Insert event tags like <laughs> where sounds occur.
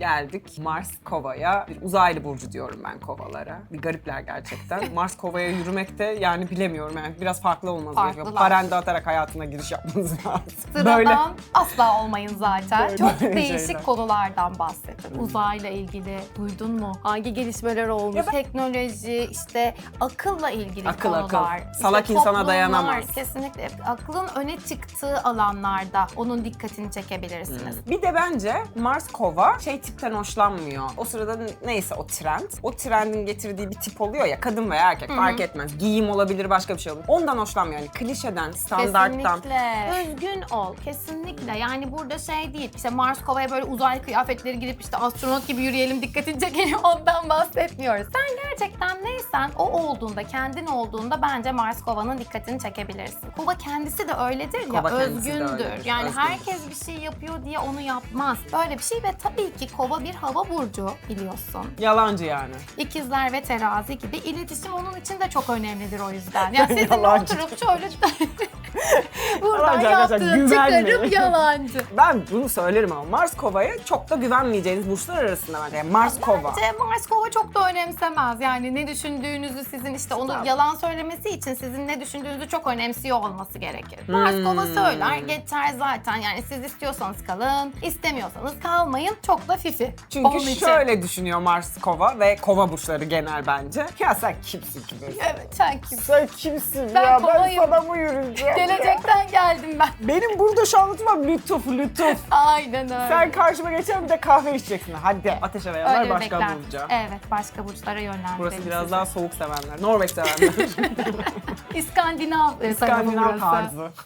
Geldik Mars Kova'ya. Bir uzaylı burcu diyorum ben kovalara. Bir garipler gerçekten. <laughs> Mars Kova'ya yürümek de yani bilemiyorum yani biraz farklı olmanız gerekiyor. Farklılar. Parende atarak hayatına giriş yapmanız lazım. Sıradan <laughs> asla olmayın zaten. Böyle- Çok böyle değişik şeyler. konulardan bahsettin. Uzayla ilgili duydun mu? Hangi gelişmeler olmuş? Ya ben- Teknoloji, işte akılla ilgili Akıl, akıl. konular. İşte Salak insana toplumlar, dayanamaz. Kesinlikle. Aklın öne çıktığı alanlarda onun dikkatini çekebilirsiniz. Bir de bence Mars Kova şey tipten hoşlanmıyor. O sırada neyse o trend. O trendin getirdiği bir tip oluyor ya kadın veya erkek fark etmez. Giyim olabilir başka bir şey olabilir. Ondan hoşlanmıyor. Yani klişeden, standarttan. Kesinlikle. Özgün ol. Kesinlikle. Yani burada şey değil. İşte Mars Kova'ya böyle uzay kıyafetleri giyip işte astronot gibi yürüyelim dikkatini çekelim <laughs> ondan bahsetmiyoruz. Sen gerçekten neysen o olduğunda, kendin olduğunda bence Mars Kova'nın dikkatini çekebilirsin. Kova kendisi de öyledir ya, Kova kendisi de özgündür. öyledir, Yani özgün. herkes bir şey yapıyor diye onu yapmaz. Böyle bir şey ve tabii ki Kova bir hava burcu biliyorsun. Yalancı yani. İkizler ve terazi gibi iletişim onun için de çok önemlidir o yüzden. Yani <laughs> sizinle Yalancı. oturup şöyle <laughs> buradan Yalancı arkadaşlar, güvenmeyin. çıkarım yalancı. <laughs> Ben bunu söylerim ama Mars Kova'ya çok da güvenmeyeceğiniz burçlar arasında bence. Yani Mars Kova. Bence Mars Kova çok da önemsemez. Yani ne düşündüğünüzü sizin işte onu yalan söylemesi için sizin ne düşündüğünüzü çok önemsiyor olması gerekir. Mars Kova Hmm. söyler geçer zaten. Yani siz istiyorsanız kalın, istemiyorsanız kalmayın. Çok da fifi. Çünkü Onun için. şöyle düşünüyor Mars Kova ve Kova burçları genel bence. Ya sen kimsin ki böyle? Evet sen kimsin? Sen kimsin Ben ya? kovayım. Ben sana mı yürüyeceğim? ya? Gelecekten geldim ben. Benim burada şu anlatmam lütuf lütuf. Aynen öyle. Sen karşıma geçen bir de kahve içeceksin. Hadi ateş arayanlar Öyle bir başka beklenti. burca. Evet başka burçlara yönlendirelim. Burası biraz daha soğuk sevenler. Norveç sevenler. <laughs> İskandinav, e, tarafı İskandinav burası. tarzı.